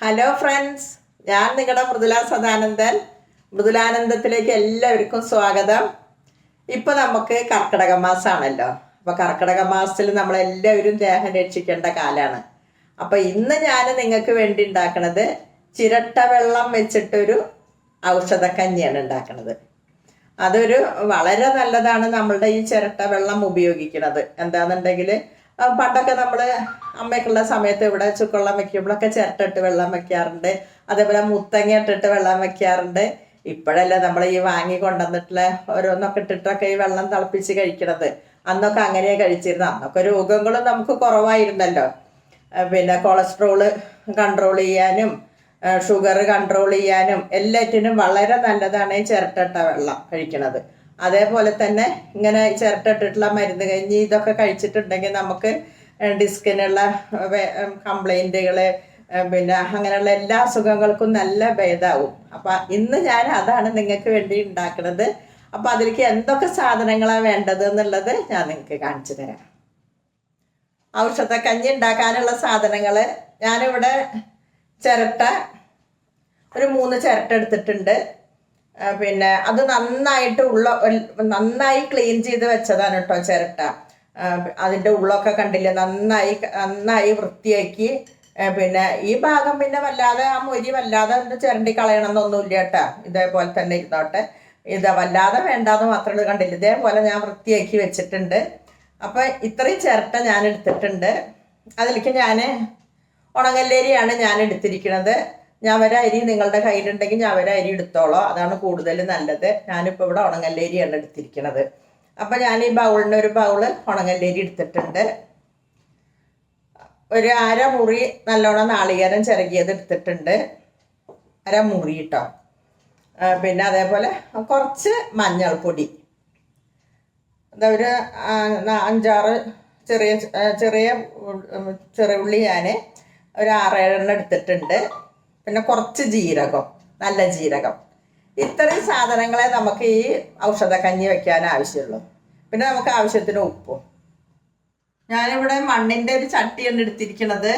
Hello friends ഞാൻ നിങ്ങളുടെ മൃദുല സദാനന്ദൻ. മൃദുലാനന്ദത്തിലേക്ക് എല്ലാവർക്കും സ്വാഗതം. ഇപ്പൊ നമുക്ക് കർക്കിടക മാസമാണല്ലോ അപ്പൊ കർക്കിടക മാസത്തിൽ നമ്മളെല്ലാവരും ദേഹം രക്ഷിക്കേണ്ട കാലാണ്. അപ്പൊ ഇന്ന് ഞാൻ നിങ്ങൾക്ക് വേണ്ടി ഉണ്ടാക്കണത് ചിരട്ട വെള്ളം വെച്ചിട്ടൊരു ഔഷധക്കഞ്ഞിയാണ് ഉണ്ടാക്കണത്. അതൊരു വളരെ നല്ലതാണ് നമ്മളുടെ ഈ ചിരട്ട വെള്ളം ഉപയോഗിക്കുന്നത്. എന്താണെന്നുണ്ടെങ്കിൽ പണ്ടൊക്കെ നമ്മൾ അമ്മയ്ക്കുള്ള സമയത്ത് ഇവിടെ ചുക്കുള്ള വെക്കുമ്പോഴൊക്കെ ചിരട്ട ഇട്ട് വെള്ളം വെക്കാറുണ്ട്. അതേപോലെ മുത്തങ്ങ ഇട്ടിട്ട് വെള്ളം വെക്കാറുണ്ട്. ഇപ്പോഴല്ലേ നമ്മൾ ഈ വാങ്ങി കൊണ്ടുവന്നിട്ടുള്ള ഓരോന്നൊക്കെ ഇട്ടിട്ടൊക്കെ ഈ വെള്ളം തിളപ്പിച്ച് കഴിക്കണത്. അന്നൊക്കെ അങ്ങനെയാണ് കഴിച്ചിരുന്നത്. അന്നൊക്കെ രോഗങ്ങളും നമുക്ക് കുറവായിരുന്നല്ലോ. പിന്നെ കൊളസ്ട്രോൾ കൺട്രോൾ ചെയ്യാനും ഷുഗർ കൺട്രോൾ ചെയ്യാനും എല്ലാറ്റിനും വളരെ നല്ലതാണ് ഈ ചിരട്ടട്ട വെള്ളം കഴിക്കണത്. അതേപോലെ തന്നെ ഇങ്ങനെ ചിരട്ടിട്ടിട്ടുള്ള മരുന്ന് കഴിഞ്ഞ് ഇതൊക്കെ കഴിച്ചിട്ടുണ്ടെങ്കിൽ നമുക്ക് ഡിസ്കിനുള്ള കംപ്ലൈന്റുകൾ പിന്നെ അങ്ങനെയുള്ള എല്ലാ അസുഖങ്ങൾക്കും നല്ല ഭേദമാവും അപ്പം ഇന്ന് ഞാൻ അതാണ് നിങ്ങൾക്ക് വേണ്ടി ഉണ്ടാക്കുന്നത് അപ്പം അതിലേക്ക് എന്തൊക്കെ സാധനങ്ങളാണ് വേണ്ടത് എന്നുള്ളത് ഞാൻ നിങ്ങൾക്ക് കാണിച്ചു തരാം. കഞ്ഞി ഉണ്ടാക്കാനുള്ള സാധനങ്ങൾ ഞാനിവിടെ ചിരട്ട ഒരു മൂന്ന് ചിരട്ട എടുത്തിട്ടുണ്ട്. പിന്നെ അത് നന്നായിട്ട് ഉള്ള നന്നായി ക്ലീൻ ചെയ്ത് വെച്ചതാണ് കേട്ടോ ചിരട്ട. അതിന്റെ ഉള്ളൊക്കെ കണ്ടില്ല നന്നായി നന്നായി വൃത്തിയാക്കി. പിന്നെ ഈ ഭാഗം പിന്നെ വല്ലാതെ ആ മൊരി വല്ലാതെ ചിരണ്ടി കളയണമെന്നൊന്നുമില്ല കേട്ടോ ഇതേപോലെ തന്നെ ഇരുന്നോട്ടെ. ഇത് വല്ലാതെ വേണ്ടാന്ന് മാത്രമേ കണ്ടില്ല? ഇതേപോലെ ഞാൻ വൃത്തിയാക്കി വെച്ചിട്ടുണ്ട്. അപ്പം ഇത്രയും ചിരട്ട ഞാൻ എടുത്തിട്ടുണ്ട്. അതിലേക്ക് ഞാൻ ഉണങ്ങല്ലേരിയാണ് ഞാൻ എടുത്തിരിക്കുന്നത്. ഞവര അരി നിങ്ങളുടെ കയ്യിലുണ്ടെങ്കിൽ വരെ അരി എടുത്തോളോ. അതാണ് കൂടുതൽ നല്ലത്. ഞാനിപ്പോൾ ഇവിടെ ഉണങ്ങല്ലേരിയാണ് എടുത്തിരിക്കുന്നത് അപ്പം ഞാൻ ഈ ബൗളിന് ഒരു ബൗൾ ഉണങ്ങല്ലേരി എടുത്തിട്ടുണ്ട്. ഒരു അര മുറി നല്ലോണം നാളികേരം ചിരകിയത് എടുത്തിട്ടുണ്ട്. അര മുറി കേട്ടോ പിന്നെ അതേപോലെ കുറച്ച് മഞ്ഞൾപ്പൊടി. ഒരു അഞ്ചാറ് ചെറിയ ചെറിയ ചെറിയ ഉള്ളി ഞാൻ ഒരു ആറേഴെണ്ണം എടുത്തിട്ടുണ്ട്. പിന്നെ കുറച്ച് ജീരകം നല്ല ജീരകം. ഇത്രയും സാധനങ്ങളെ നമുക്ക് ഈ ഔഷധ കഞ്ഞി വെക്കാൻ ആവശ്യമുള്ളൂ. പിന്നെ നമുക്ക് ആവശ്യത്തിന് ഉപ്പും. ഞാനിവിടെ മണ്ണിന്റെ ഒരു ചട്ടിയാണ് എടുത്തിരിക്കുന്നത്.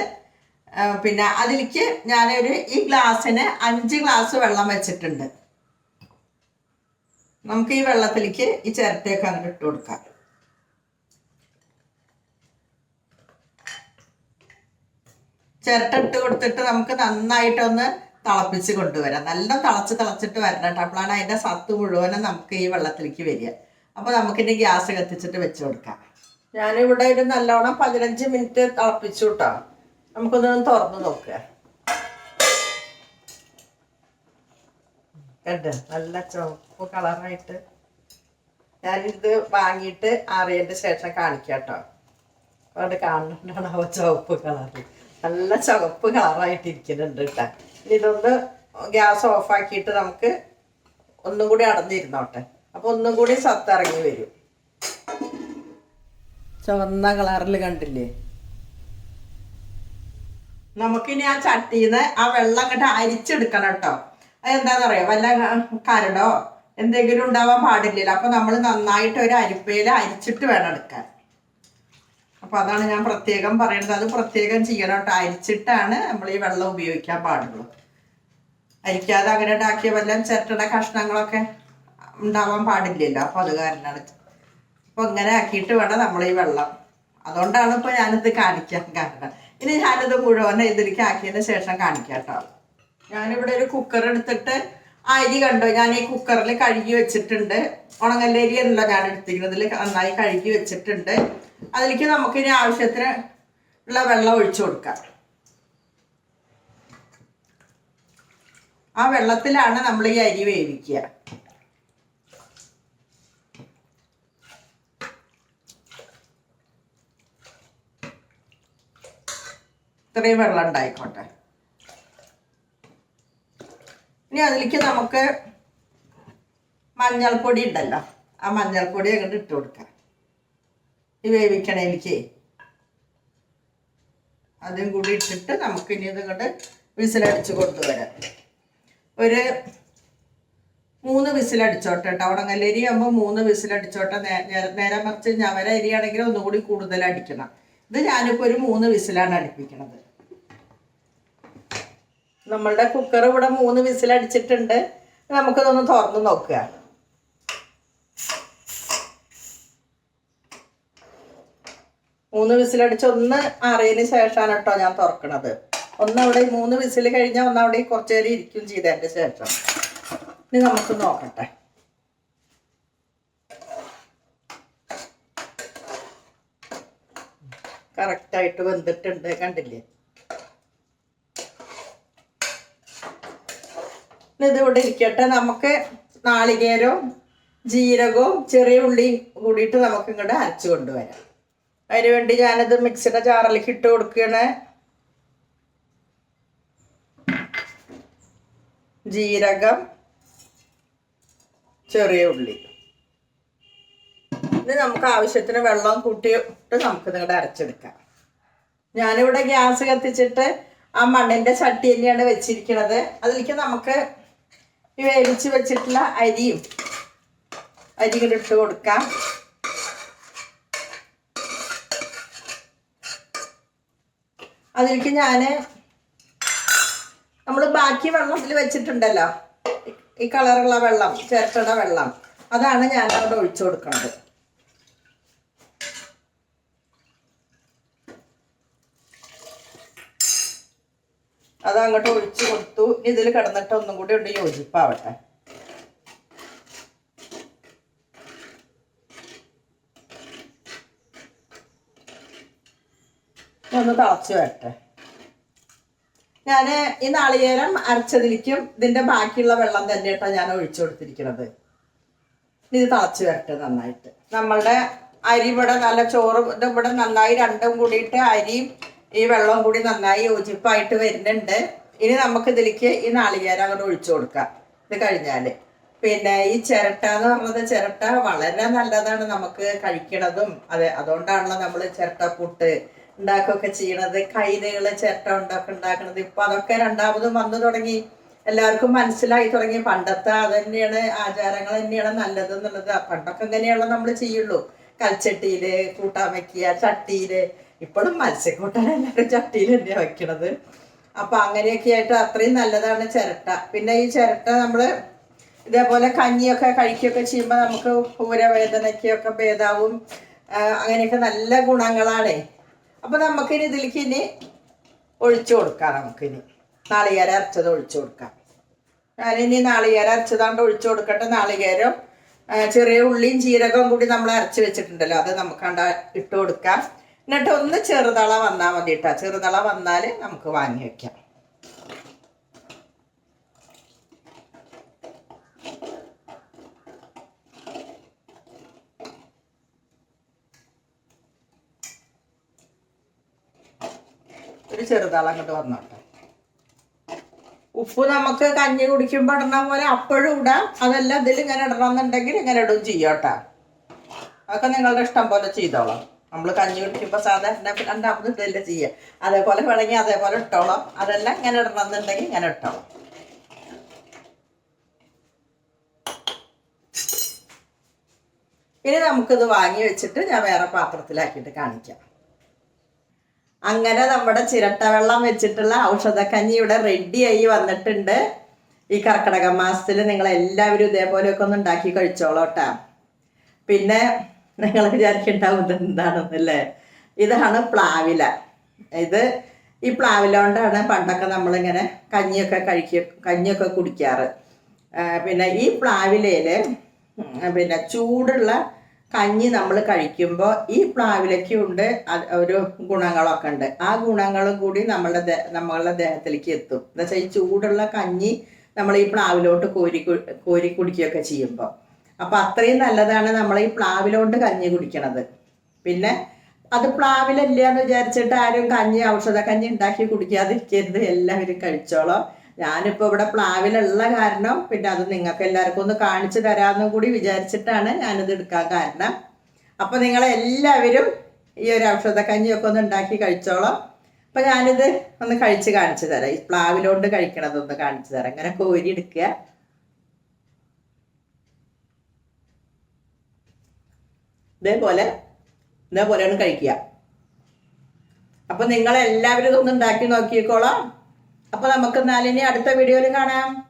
പിന്നെ അതിലേക്ക് ഞാനൊരു ഈ ഗ്ലാസ്സിന് അഞ്ച് ഗ്ലാസ് വെള്ളം വെച്ചിട്ടുണ്ട്. നമുക്ക് ഈ വെള്ളത്തിലേക്ക് ഈ ചിരട്ടയൊക്കെ അങ്ങോട്ട് ഇട്ട് കൊടുക്കാം. ചിരട്ട ഇട്ട് കൊടുത്തിട്ട് നമുക്ക് നന്നായിട്ടൊന്ന് തിളപ്പിച്ച് കൊണ്ടുവരാം. നല്ല തിളച്ച് തിളച്ചിട്ട് വരണം കേട്ടോ. അപ്പോഴാണ് അതിന്റെ സത്ത് മുഴുവനും നമുക്ക് ഈ വെള്ളത്തിലേക്ക് വരിക. അപ്പോൾ നമുക്കിനി ഗ്യാസ് കത്തിച്ചിട്ട് വെച്ച് കൊടുക്കാം. ഞാനിവിടെ ഒരു നല്ലോണം പതിനഞ്ച് മിനിറ്റ് തിളപ്പിച്ചു കേട്ടോ. നമുക്കൊന്ന് തുറന്ന് നോക്കുക നല്ല ചുവപ്പ് കളറായിട്ട് ഞാനിത് വാങ്ങിയിട്ട് ആറിയതിന്റെ ശേഷം കാണിക്കാം കേട്ടോ. അവിടെ കാണുന്നുണ്ടാണ് ആ ചുവപ്പ് കളറ്. നല്ല ചുവപ്പ് കാറായിട്ടിരിക്കുന്നുണ്ട് കേട്ടാ. ഇതൊന്ന് ഗ്യാസ് ഓഫാക്കിയിട്ട് നമുക്ക് ഒന്നും കൂടി അടഞ്ഞിരുന്നോട്ടെ. അപ്പോൾ ഒന്നും കൂടി സത്തിറങ്ങി വരും. ചുവന്ന കളറിൽ കണ്ടില്ലേ? നമുക്കിനി ആ ചട്ടിന്ന് ആ വെള്ളം അങ്ങോട്ട് അരിച്ചെടുക്കണം കേട്ടോ. അതെന്താണെന്നറിയോ വല്ല കരടോ? എന്തെങ്കിലും ഉണ്ടാവാൻ പാടില്ലല്ലോ. അപ്പൊ നമ്മൾ നന്നായിട്ട് ഒരു അരിപ്പയിൽ അരിച്ചിട്ട് വേണം എടുക്കാൻ. അപ്പൊ അതാണ് ഞാൻ പ്രത്യേകം പറയുന്നത് അത് പ്രത്യേകം ചെയ്യണം കേട്ടോ. അരിച്ചിട്ടാണ് നമ്മൾ ഈ വെള്ളം ഉപയോഗിക്കാൻ പാടുള്ളൂ. അരിക്കാതെ അങ്ങനെ ഉണ്ടാക്കിയ വല്ല ചിരട്ടയുടെ കഷ്ണങ്ങളൊക്കെ ഉണ്ടാവാൻ പാടില്ലല്ലോ. അപ്പോൾ അത് കാരണമാണ്. അപ്പൊ ഇങ്ങനെ ആക്കിയിട്ട് വേണം നമ്മൾ ഈ വെള്ളം. അതുകൊണ്ടാണ് ഇപ്പൊ ഞാനിത് കാണിക്കാൻ കാരണം. ഇനി ഞാനിത് മുഴുവൻ ഇതിലേക്ക് ആക്കിയതിന് ശേഷം കാണിക്കാം കേട്ടോ. ഞാനിവിടെ ഒരു കുക്കർ എടുത്തിട്ട് അരി കണ്ടോ? ഞാൻ ഈ കുക്കറിൽ കഴുകി വെച്ചിട്ടുണ്ട്. ഉണങ്ങല്ലരി എന്നല്ല ഞാൻ എടുത്തിരിക്കുന്നത്. ഇതിൽ നന്നായി കഴുകി വെച്ചിട്ടുണ്ട്. അതിലേക്ക് നമുക്ക് ഇനി ആവശ്യത്തിന് ഉള്ള വെള്ളം ഒഴിച്ചു കൊടുക്കാം. ആ വെള്ളത്തിലാണ് നമ്മൾ ഈ അരി വേവിക്കുക. ഇത്രയും വെള്ളം ഉണ്ടായിക്കോട്ടെ. ഇനി അതിലേക്ക് നമുക്ക് മഞ്ഞൾപ്പൊടി ഉണ്ടല്ലോ. ആ മഞ്ഞൾപ്പൊടി അങ്ങോട്ട് ഇട്ട് കൊടുക്കാം. ഈ വേവിക്കണേലേക്ക് അതും കൂടി ഇട്ടിട്ട് നമുക്ക് ഇനി ഇതുകൊണ്ട് വിസിലടിച്ച് വിസിലടിച്ച് കൊണ്ടുവരാം ഒരു മൂന്ന് വിസിലടിച്ചോട്ടെ കേട്ടോ. ഉണങ്ങല്ലരി ആകുമ്പോൾ മൂന്ന് വിസിലടിച്ചോട്ടെ. നേരെ മറിച്ച് ഞവര അരിയാണെങ്കിൽ ഒന്നുകൂടി കൂടുതൽ അടിക്കണം. ഇത് ഞാനിപ്പോൾ ഒരു മൂന്ന് വിസിലാണ് അടുപ്പിക്കണത്. നമ്മളുടെ കുക്കർ ഇവിടെ മൂന്ന് വിസിൽ അടിച്ചിട്ടുണ്ട്. നമുക്കിതൊന്ന് തുറന്ന് നോക്കുക. മൂന്ന് വിസിലടിച്ച് ഒന്ന് അറിയതിന് ശേഷമാണ് കേട്ടോ ഞാൻ തുറക്കണത്. ഒന്ന് അവിടെ മൂന്ന് വിസിൽ കഴിഞ്ഞാൽ ഒന്ന് അവിടെ കുറച്ച് നേരം ഇരിക്കും ചെയ്തതിന്റെ ശേഷം. ഇനി നമുക്ക് നോക്കട്ടെ. കറക്റ്റായിട്ട് വെന്തിട്ടുണ്ട് കണ്ടില്ലേ? ഇനി ഇവിടെ ഇരിക്കട്ടെ. നമുക്ക് നാളികേരവും ജീരകവും ചെറിയ ഉള്ളിയും കൂടിയിട്ട് നമുക്ക് ഇങ്ങോട്ട് അരച്ച് കൊണ്ടുവരാം. അതിന് വേണ്ടി ഞാനത് മിക്സിയുടെ ജാറിലേക്ക് ഇട്ട് കൊടുക്കുകയാണ്. ജീരകം ചെറിയ ഉള്ളി. ഇത് നമുക്ക് ആവശ്യത്തിന് വെള്ളം കൂട്ടിയിട്ട് നമുക്ക് നിങ്ങളുടെ അരച്ചെടുക്കാം. ഞാനിവിടെ ഗ്യാസ് കത്തിച്ചിട്ട് ആ മണ്ണിന്റെ ചട്ടി തന്നെയാണ് വെച്ചിരിക്കുന്നത് അതിലേക്ക് നമുക്ക് ഈ വേവിച്ച് വെച്ചിട്ടുള്ള അരിയും അരി ഇട്ട് കൊടുക്കാം. അതിലേക്ക് ഞാൻ നമ്മൾ ബാക്കി വെള്ളത്തിൽ വെച്ചിട്ടുണ്ടല്ലോ. ഈ കളറുള്ള വെള്ളം ചേർത്തട വെള്ളം. അതാണ് ഞാൻ അവിടെ ഒഴിച്ചു കൊടുക്കുന്നത് അത് അങ്ങോട്ട് ഒഴിച്ചു കൊടുത്തു. ഇനി ഇതിൽ കിടന്നിട്ട് ഒന്നും കൂടി ഉണ്ട് യോജിപ്പാവട്ടെ. ഒന്ന് തിളച്ച് വരട്ടെ. ഞാൻ ഈ നാളികേരം അരച്ചതിലേക്കും ഇതിന്റെ ബാക്കിയുള്ള വെള്ളം തന്നെ കേട്ടോ ഞാൻ ഒഴിച്ചു കൊടുത്തിരിക്കുന്നത് ഇത് തിളച്ച് വരട്ടെ നന്നായിട്ട്. നമ്മളുടെ അരി ഇവിടെ നല്ല ചോറ് ഇവിടെ നന്നായി രണ്ടും കൂടിയിട്ട് അരിയും ഈ വെള്ളം കൂടി നന്നായി യോജിപ്പായിട്ട് വരുന്നുണ്ട്. ഇനി നമുക്ക് ഇതിലേക്ക് ഈ നാളികേരം അങ്ങോട്ട് ഒഴിച്ചു കൊടുക്കാം. ഇത് കഴിഞ്ഞാൽ. പിന്നെ ഈ ചിരട്ട എന്ന് പറഞ്ഞത് ചിരട്ട വളരെ നല്ലതാണ് നമുക്ക് കഴിക്കണതും. അതെ അതുകൊണ്ടാണല്ലോ നമ്മൾ ചിരട്ടപ്പുട്ട് ഉണ്ടാക്കുകയൊക്കെ ചെയ്യണത്. കൈതകൾ ചിരട്ട ഉണ്ടാക്കി ഉണ്ടാക്കണത്. ഇപ്പൊ അതൊക്കെ രണ്ടാമതും വന്നു തുടങ്ങി. എല്ലാവർക്കും മനസ്സിലായി തുടങ്ങി. പണ്ടത്തെ അത് തന്നെയാണ് ആചാരങ്ങൾ തന്നെയാണ് നല്ലത് എന്നുള്ളത്. പണ്ടൊക്കെ ഇങ്ങനെയുള്ള നമ്മൾ ചെയ്യുള്ളൂ. കൽച്ചട്ടിയിൽ കൂട്ടാൻ വെക്കുക ചട്ടിയിൽ ഇപ്പോഴും മത്സ്യക്കൂട്ടാൻ എല്ലാവരും ചട്ടിയിൽ തന്നെയാണ് വെക്കണത് അപ്പൊ അങ്ങനെയൊക്കെ ആയിട്ട് അത്രയും നല്ലതാണ് ചിരട്ട. പിന്നെ ഈ ചിരട്ട നമ്മൾ ഇതേപോലെ കഞ്ഞിയൊക്കെ കഴിക്കുകയൊക്കെ ചെയ്യുമ്പോൾ നമുക്ക് ഊരവേദനയ്ക്കൊക്കെ ഭേദാവും. അങ്ങനെയൊക്കെ നല്ല ഗുണങ്ങളാണ്. അപ്പൊ നമുക്കിനി ഇതിലേക്ക് ഇനി ഒഴിച്ചു കൊടുക്കാം നമുക്കിനി. നാളികേരം അരച്ചത് ഒഴിച്ചു കൊടുക്കാം. ഞാനിനി നാളികേരം അരച്ചതാണ്ട് ഒഴിച്ചു കൊടുക്കട്ടെ നാളികേരം. ചെറിയ ഉള്ളിയും ജീരകവും കൂടി നമ്മൾ അരച്ച് വെച്ചിട്ടുണ്ടല്ലോ അത് നമുക്കണ്ട ഇട്ട് കൊടുക്കാം. എന്നിട്ട് ഒന്ന് ചെറുതള വന്നാൽ മതി കേട്ടോ ചെറുതള വന്നാൽ നമുക്ക് വാങ്ങി വെക്കാം. ഒരു ചെറുതള അങ്ങോട്ട് വന്നോട്ടെ. ഉപ്പ് നമുക്ക് കഞ്ഞി കുടിക്കുമ്പോൾ ഇടണ പോലെ അപ്പോഴും ഇടാം. അതല്ല ഇതിൽ ഇങ്ങനെ ഇടണമെന്നുണ്ടെങ്കിൽ ഇങ്ങനെ ഇടും ചെയ്യോട്ടാ അതൊക്കെ നിങ്ങളുടെ ഇഷ്ടം പോലെ ചെയ്തോളാം. നമ്മൾ കഞ്ഞി കുടിക്കുമ്പോൾ സാധാരണ രണ്ടാമത് ഇതല്ലേ ചെയ്യുക അതേപോലെ വിളങ്ങി അതേപോലെ ഇട്ടോളാം. അതെല്ലാം ഇങ്ങനെ ഇടണം എന്നുണ്ടെങ്കിൽ ഇങ്ങനെ ഇട്ടോളാം. ഇനി നമുക്കിത് വാങ്ങി വെച്ചിട്ട് ഞാൻ വേറെ പാത്രത്തിലാക്കിയിട്ട് കാണിക്കാം. അങ്ങനെ നമ്മുടെ ചിരട്ട വെള്ളം വെച്ചിട്ടുള്ള ഔഷധക്കഞ്ഞി ഇവിടെ റെഡിയായി വന്നിട്ടുണ്ട്. ഈ കർക്കിടക മാസത്തിൽ നിങ്ങൾ എല്ലാവരും ഇതേപോലെയൊക്കെ ഒന്ന് ഉണ്ടാക്കി കഴിച്ചോളോട്ടാ പിന്നെ നിങ്ങൾ വിചാരിക്കേണ്ടാവുന്നത് എന്താണെന്നല്ലേ? ഇതാണ് പ്ലാവില. ഇത് ഈ പ്ലാവില കൊണ്ടാണ് പണ്ടൊക്കെ നമ്മളിങ്ങനെ കഞ്ഞിയൊക്കെ കഴിക്കുക കഞ്ഞിയൊക്കെ കുടിക്കാറ്. പിന്നെ ഈ പ്ലാവിലയിൽ പിന്നെ ചൂടുള്ള കഞ്ഞി നമ്മൾ കഴിക്കുമ്പോൾ ഈ പ്ലാവിലയ്ക്കുണ്ട് ഒരു ഗുണങ്ങളൊക്കെ ഉണ്ട്. ആ ഗുണങ്ങളും കൂടി നമ്മളുടെ നമ്മളുടെ ദേഹത്തിലേക്ക് എത്തും. എന്നുവെച്ചാൽ ഈ ചൂടുള്ള കഞ്ഞി നമ്മൾ ഈ പ്ലാവിലോട്ട് കോരി കോരി കുടിക്കുകയൊക്കെ ചെയ്യുമ്പോൾ. അപ്പൊ അത്രയും നല്ലതാണ് നമ്മൾ ഈ പ്ലാവിലോട്ട് കഞ്ഞി കുടിക്കണത്. പിന്നെ അത് പ്ലാവിലല്ല എന്ന് വിചാരിച്ചിട്ട് ആരും കഞ്ഞി ഔഷധ കഞ്ഞി ഉണ്ടാക്കി കുടിക്കാതിരിക്കരുത് എല്ലാവരും കഴിച്ചോളോ. ഞാനിപ്പോൾ ഇവിടെ പ്ലാവിലുള്ള കാരണം പിന്നെ അത് നിങ്ങൾക്ക് എല്ലാവർക്കും ഒന്ന് കാണിച്ചു തരാമെന്നും കൂടി വിചാരിച്ചിട്ടാണ് ഞാനിത് എടുക്കാൻ കാരണം. അപ്പൊ നിങ്ങൾ എല്ലാവരും ഈ ഒരു ഔഷധ കഞ്ഞിയൊക്കെ ഒന്ന് ഉണ്ടാക്കി കഴിച്ചോളാം. അപ്പൊ ഞാനിത് ഒന്ന് കഴിച്ച് കാണിച്ചു തരാം. ഈ പ്ലാവിലോണ്ട് കഴിക്കണതൊന്ന് കാണിച്ചു തരാം. അങ്ങനെ കോരി എടുക്കുക. ഇതേപോലെ ഇതേപോലെയാണ് കഴിക്കുക. അപ്പൊ നിങ്ങൾ എല്ലാവരും ഇതൊന്ന് ഉണ്ടാക്കി നോക്കിക്കോളാം. അപ്പൊ നമുക്ക് എന്നാലിനി അടുത്ത വീഡിയോയിൽ കാണാം.